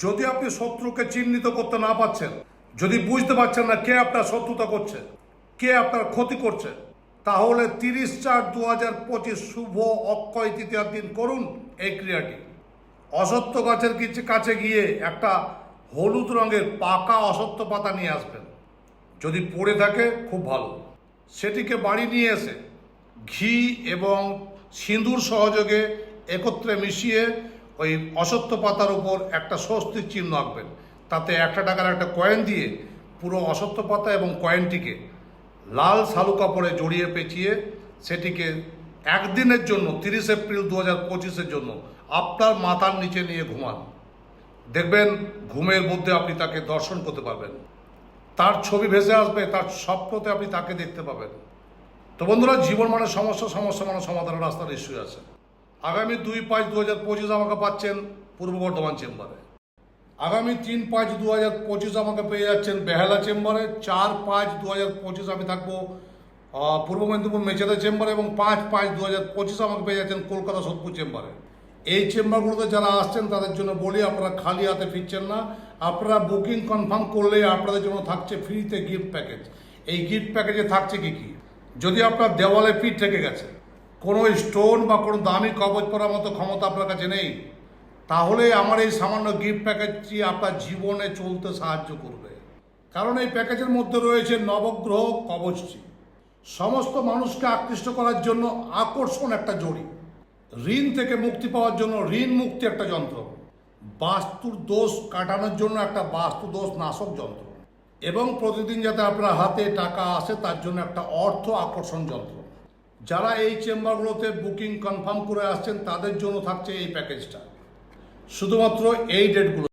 যদি আপনি শত্রুকে চিহ্নিত করতে না পারছেন, যদি বুঝতে পারছেন না কে আপনার শত্রুতা করছে, কে আপনার ক্ষতি করছে, তাহলে তিরিশ চার দু হাজার পঁচিশ শুভ অক্ষয় তৃতীয়ার দিন করুন এই ক্রিয়াটি। অসত্য গাছের কিছু কাছে গিয়ে একটা হলুদ রঙের পাকা অসত্য পাতা নিয়ে আসবেন। যদি পড়ে থাকে, খুব ভালো। সেটিকে বাড়ি নিয়ে এসে ঘি এবং সিঁদুর সহযোগে একত্রে মিশিয়ে ওই অসত্য পাতার উপর একটা স্বস্তির চিহ্ন আঁকবেন। তাতে একটা টাকার একটা কয়েন দিয়ে পুরো অসত্য পাতা এবং কয়েনটিকে লাল শালু কাপড়ে জড়িয়ে পেঁচিয়ে সেটিকে একদিনের জন্য, তিরিশ এপ্রিল দু হাজার পঁচিশের জন্য আপনার মাথার নিচে নিয়ে ঘুমান। দেখবেন ঘুমের মধ্যে আপনি তাকে দর্শন করতে পারবেন। তার ছবি ভেসে আসবে, তার স্বপ্নতে আপনি তাকে দেখতে পাবেন। তো বন্ধুরা, জীবন মানে সমস্যা সমস্যা মানে সমাধানের রাস্তার ইস্যু আছে। আগামী দুই পাঁচ দু হাজার পঁচিশ আমাকে পাচ্ছেন পূর্ব বর্ধমান চেম্বারে। আগামী তিন পাঁচ দু হাজার পঁচিশ আমাকে পেয়ে যাচ্ছেন বেহালা চেম্বারে। চার পাঁচ দু হাজার পঁচিশ আমি থাকব পূর্ব মেদিনীপুর মেচেদা চেম্বারে এবং পাঁচ পাঁচ দু হাজার পঁচিশ আমাকে পেয়ে যাচ্ছেন কলকাতা সোদপুর চেম্বারে। এই চেম্বারগুলোতে যারা আসছেন তাদের জন্য বলি, আপনারা খালি হাতে ফিরছেন না। আপনারা বুকিং কনফার্ম করলেই আপনাদের জন্য থাকছে ফ্রিতে গিফট প্যাকেজ এই গিফট প্যাকেজে থাকছে কি কি? যদি আপনার দেওয়ালে পিঠ থেকে গেছে কোনো স্টোন বা কোনো দামি কবচ করার মতো ক্ষমতা আপনার কাছে নেই, তাহলে আমার এই সামান্য গিফট প্যাকেজটি আপনার জীবনে চলতে সাহায্য করবে। কারণ এই প্যাকেজের মধ্যে রয়েছে নবগ্রহ কবচটি সমস্ত মানুষকে আকৃষ্ট করার জন্য আকর্ষণ একটা জড়ি। ঋণ থেকে মুক্তি পাওয়ার জন্য ঋণ মুক্তি একটা যন্ত্র। বাস্তুর দোষ কাটানোর জন্য একটা বাস্তু দোষ নাশক যন্ত্র। এবং প্রতিদিন যাতে আপনার হাতে টাকা আসে, তার জন্য একটা অর্থ আকর্ষণ যন্ত্র। যারা এই চেম্বারগুলোতে বুকিং কনফার্ম করে আসছেন, তাদের জন্য থাকছে এই প্যাকেজটা। শুধুমাত্র এই ডেটগুলো।